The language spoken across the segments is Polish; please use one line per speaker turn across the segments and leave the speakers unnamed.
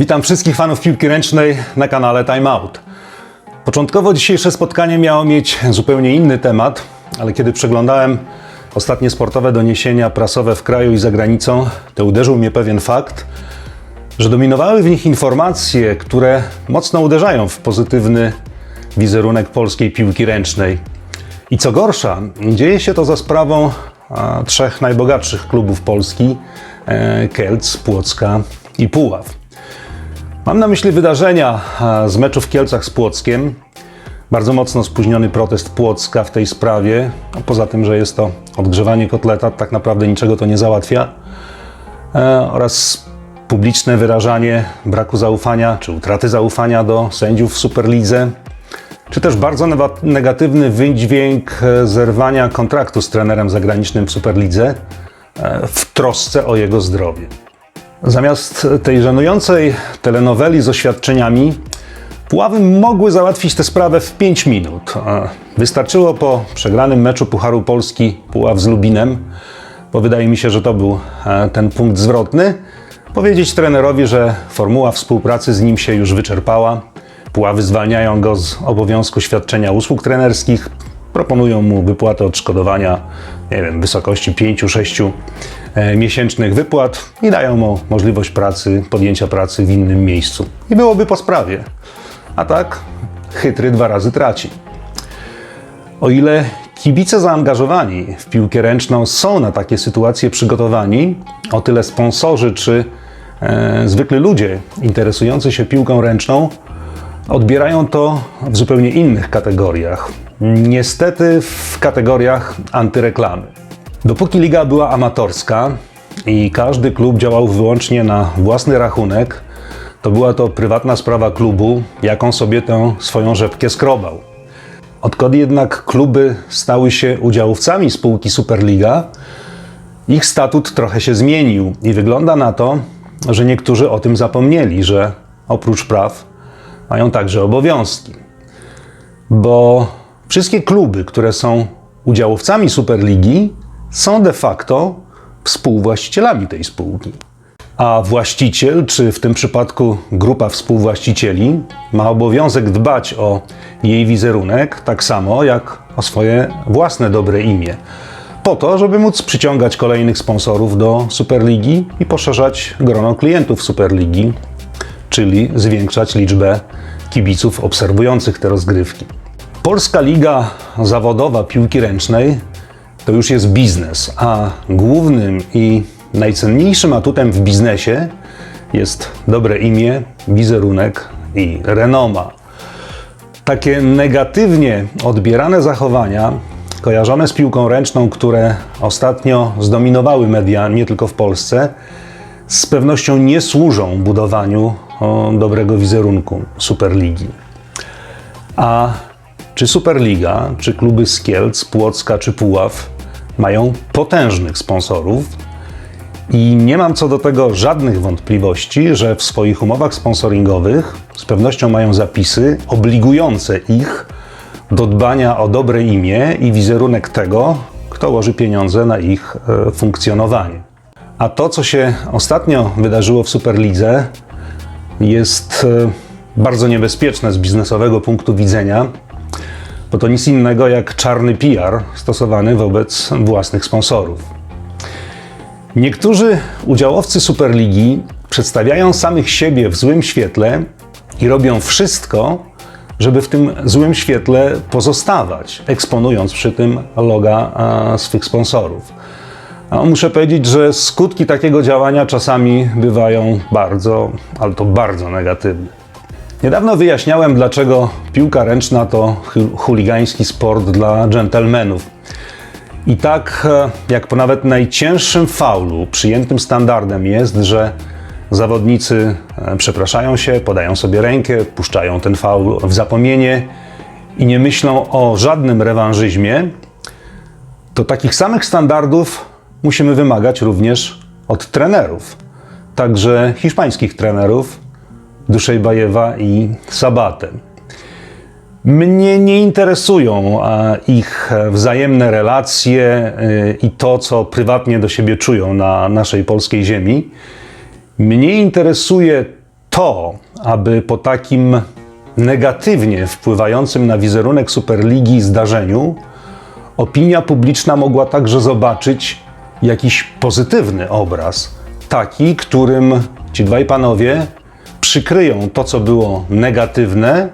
Witam wszystkich fanów piłki ręcznej na kanale Time Out. Początkowo dzisiejsze spotkanie miało mieć zupełnie inny temat, ale kiedy przeglądałem ostatnie sportowe doniesienia prasowe w kraju i za granicą, to uderzył mnie pewien fakt, że dominowały w nich informacje, które mocno uderzają w pozytywny wizerunek polskiej piłki ręcznej. I co gorsza, dzieje się to za sprawą trzech najbogatszych klubów Polski: e, Kielc, Płocka i Puław. Mam na myśli wydarzenia a, z meczu w Kielcach z Płockiem. Bardzo mocno spóźniony protest Płocka w tej sprawie. A poza tym, że jest to odgrzewanie kotleta, tak naprawdę niczego to nie załatwia. E, oraz publiczne wyrażanie braku zaufania czy utraty zaufania do sędziów w Superlidze, czy też bardzo negatywny wydźwięk e, zerwania kontraktu z trenerem zagranicznym w Superlidze e, w trosce o jego zdrowie. Zamiast tej żenującej telenoweli z oświadczeniami, Puławy mogły załatwić tę sprawę w 5 minut. Wystarczyło po przegranym meczu Pucharu Polski Puław z Lubinem, bo wydaje mi się, że to był e, ten punkt zwrotny, powiedzieć trenerowi, że formuła współpracy z nim się już wyczerpała. Puławy zwalniają go z obowiązku świadczenia usług trenerskich, proponują mu wypłatę odszkodowania, nie wiem, w wysokości 5-6 e, miesięcznych wypłat i dają mu możliwość pracy, podjęcia pracy w innym miejscu. I byłoby po sprawie. A tak, chytry dwa razy traci. O ile kibice zaangażowani w piłkę ręczną są na takie sytuacje przygotowani, o tyle sponsorzy czy e, zwykli ludzie interesujący się piłką ręczną odbierają to w zupełnie innych kategoriach. Niestety w kategoriach antyreklamy. Dopóki liga była amatorska i każdy klub działał wyłącznie na własny rachunek, to była to prywatna sprawa klubu, jaką sobie tę swoją rzepkę skrobał. Odkąd jednak kluby stały się udziałowcami spółki Superliga, ich statut trochę się zmienił i wygląda na to, że niektórzy o tym zapomnieli, że oprócz praw mają także obowiązki. Bo wszystkie kluby, które są udziałowcami Superligi, są de facto współwłaścicielami tej spółki. A właściciel, czy w tym przypadku grupa współwłaścicieli, ma obowiązek dbać o jej wizerunek tak samo jak o swoje własne dobre imię. Po to, żeby móc przyciągać kolejnych sponsorów do Superligi i poszerzać grono klientów Superligi, czyli zwiększać liczbę kibiców obserwujących te rozgrywki. Polska Liga Zawodowa Piłki Ręcznej to już jest biznes, a głównym i najcenniejszym atutem w biznesie jest dobre imię, wizerunek i renoma. Takie negatywnie odbierane zachowania kojarzone z piłką ręczną, które ostatnio zdominowały media nie tylko w Polsce, z pewnością nie służą budowaniu dobrego wizerunku Superligi. A czy Superliga, czy kluby z Kielc, Płocka czy Puław mają potężnych sponsorów i nie mam co do tego żadnych wątpliwości, że w swoich umowach sponsoringowych z pewnością mają zapisy obligujące ich do dbania o dobre imię i wizerunek tego, kto łoży pieniądze na ich e, funkcjonowanie. A to, co się ostatnio wydarzyło w Superlidze, jest e, bardzo niebezpieczne z biznesowego punktu widzenia, bo to nic innego jak czarny PR stosowany wobec własnych sponsorów. Niektórzy udziałowcy Superligi przedstawiają samych siebie w złym świetle i robią wszystko, żeby w tym złym świetle pozostawać, eksponując przy tym loga swych sponsorów. A muszę powiedzieć, że skutki takiego działania czasami bywają bardzo, ale to bardzo negatywne. Niedawno wyjaśniałem, dlaczego piłka ręczna to hu- chuligański sport dla dżentelmenów. I tak, e, jak po nawet najcięższym faulu, przyjętym standardem jest, że zawodnicy e, przepraszają się, podają sobie rękę, puszczają ten faul w zapomnienie i nie myślą o żadnym rewanżyzmie, to takich samych standardów musimy wymagać również od trenerów. Także hiszpańskich trenerów, Duszejbajewa i Sabatę. Mnie nie interesują a, ich e, wzajemne relacje e, i to, co prywatnie do siebie czują na naszej polskiej ziemi. Mnie interesuje to, aby po takim negatywnie wpływającym na wizerunek Superligi zdarzeniu, opinia publiczna mogła także zobaczyć jakiś pozytywny obraz, taki, którym ci dwaj panowie przykryją to, co było negatywne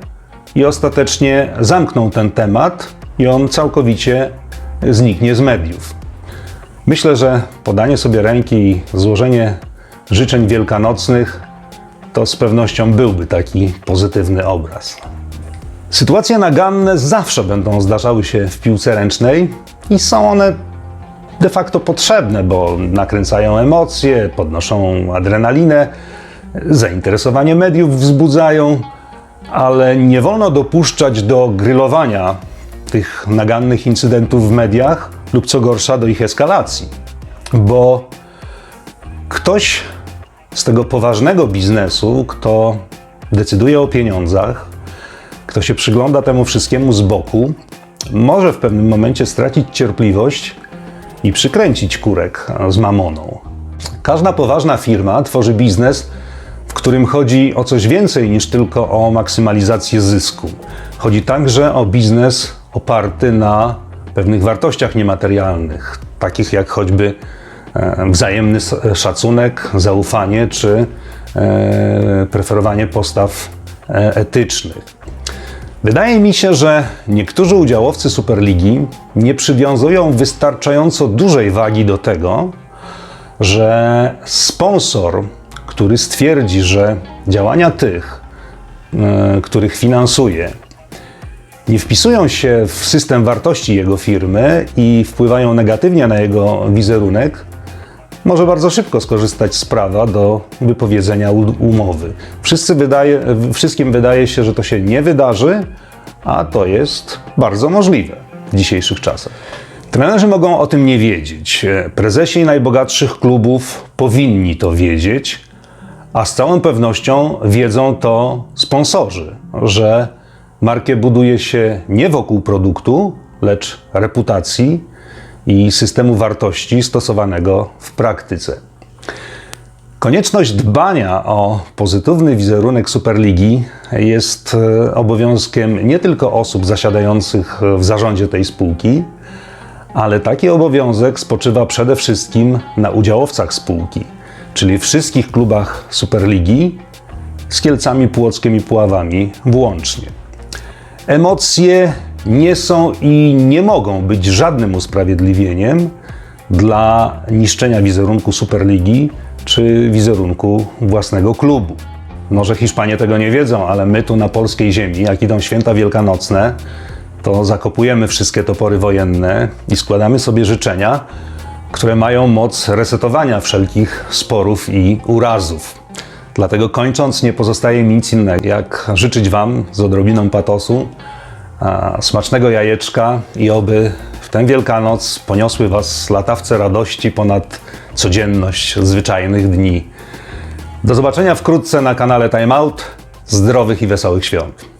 i ostatecznie zamkną ten temat i on całkowicie zniknie z mediów. Myślę, że podanie sobie ręki i złożenie życzeń wielkanocnych to z pewnością byłby taki pozytywny obraz. Sytuacje naganne zawsze będą zdarzały się w piłce ręcznej i są one de facto potrzebne, bo nakręcają emocje, podnoszą adrenalinę, zainteresowanie mediów wzbudzają, ale nie wolno dopuszczać do grylowania tych nagannych incydentów w mediach lub co gorsza do ich eskalacji, bo ktoś z tego poważnego biznesu, kto decyduje o pieniądzach, kto się przygląda temu wszystkiemu z boku, może w pewnym momencie stracić cierpliwość i przykręcić kurek z mamoną. Każda poważna firma tworzy biznes, którym chodzi o coś więcej niż tylko o maksymalizację zysku. Chodzi także o biznes oparty na pewnych wartościach niematerialnych, takich jak choćby e, wzajemny szacunek, zaufanie czy e, preferowanie postaw e, etycznych. Wydaje mi się, że niektórzy udziałowcy Superligi nie przywiązują wystarczająco dużej wagi do tego, że sponsor, który stwierdzi, że działania tych, e, których finansuje, nie wpisują się w system wartości jego firmy i wpływają negatywnie na jego wizerunek, może bardzo szybko skorzystać z prawa do wypowiedzenia umowy. Wszyscy wydaje, wszystkim wydaje się, że to się nie wydarzy, a to jest bardzo możliwe w dzisiejszych czasach. Trenerzy mogą o tym nie wiedzieć. Prezesi najbogatszych klubów powinni to wiedzieć, a z całą pewnością wiedzą to sponsorzy, że markę buduje się nie wokół produktu, lecz reputacji i systemu wartości stosowanego w praktyce. Konieczność dbania o pozytywny wizerunek Superligi jest e, obowiązkiem nie tylko osób zasiadających w zarządzie tej spółki, ale taki obowiązek spoczywa przede wszystkim na udziałowcach spółki, czyli wszystkich klubach Superligi z Kielcami, Płockiem i Puławami włącznie. Emocje nie są i nie mogą być żadnym usprawiedliwieniem dla niszczenia wizerunku Superligi czy wizerunku własnego klubu. Może Hiszpanie tego nie wiedzą, ale my tu na polskiej ziemi, jak idą święta wielkanocne, to zakopujemy wszystkie topory wojenne i składamy sobie życzenia, które mają moc resetowania wszelkich sporów i urazów. Dlatego kończąc, nie pozostaje mi nic innego, jak życzyć Wam z odrobiną patosu smacznego jajeczka i oby w tę Wielkanoc poniosły Was latawce radości ponad codzienność zwyczajnych dni. Do zobaczenia wkrótce na kanale Time Out. Zdrowych i wesołych świąt.